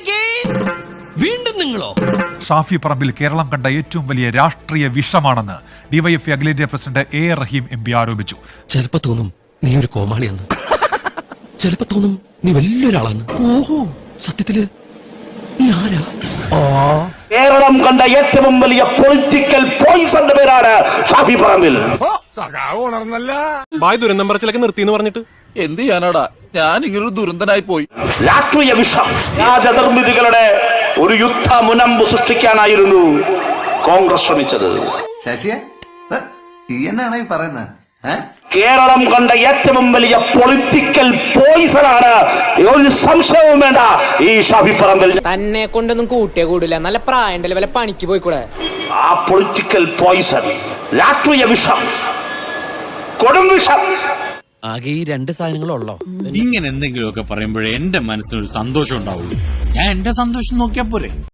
again? വീണ്ടും നിങ്ങളോ? ഷാഫി പറമ്പിൽ കേരളം കണ്ട ഏറ്റവും വലിയ രാഷ്ട്രീയ വിഷമാണെന്ന് ഡിവൈഎഫ്ഐ അഖിലേന്ത്യാ president A Rahim M P ആരോപിച്ചു. ചിലപ്പോ തോന്നും നീ ഒരു കോമാളിയെന്ന്. ചിലപ്പോ തോന്നും നീ വലിയൊരാളാണ് ഓഹോ. സത്യത്തിൽ നീ ആരാ? കേരളം കണ്ട ഏറ്റവും വലിയ പൊളിറ്റിക്കൽ പോയിസന്റെ പേരാണ് ഷാഫി പറമ്പിൽ. ബായ് ദുരന്തം പറച്ചിലൊക്കെ നിർത്തിന്ന് പറഞ്ഞിട്ട്. എന്ത് ചെയ്യാനാടാ? ഞാൻ ഇങ്ങനൊരു ദുരന്തനായി പോയി. രാഷ്ട്രീയ വിഷം രാജനിർമ്മിതികളുടെ ഒരു യുദ്ധ മുനമ്പ് സൃഷ്ടിക്കാനായിരുന്നു കോൺഗ്രസ് ശ്രമിച്ചത്. ശശിയെ? ഈ എന്നാണ് ഈ പറയുന്നത് കേരളം കണ്ട ഏറ്റവും വലിയ പൊളിറ്റിക്കൽ പോയിസണാണ്. ഒരു സംശയവും വേണ്ട. ഈ ഷാഫി പറമ്പിൽ തന്നെ കൊണ്ടൊന്നും കൂട്ടിയേ കൂടില്ല. നല്ല പ്രായണ്ടല്ലേ വല്ല പണിക്ക് പോയിക്കൂടെ? ആ പൊളിറ്റിക്കൽ പോയിസൺ രാഷ്ട്രീയ വിഷം കൊടും വിഷം. ആകെ ഈ രണ്ട് സാധനങ്ങളുള്ളോ? ഇങ്ങനെ എന്തെങ്കിലുമൊക്കെ പറയുമ്പോഴേ എന്റെ മനസ്സിനൊരു സന്തോഷം ഉണ്ടാവുള്ളൂ. ഞാൻ എന്റെ സന്തോഷം നോക്കിയാ പോരെ.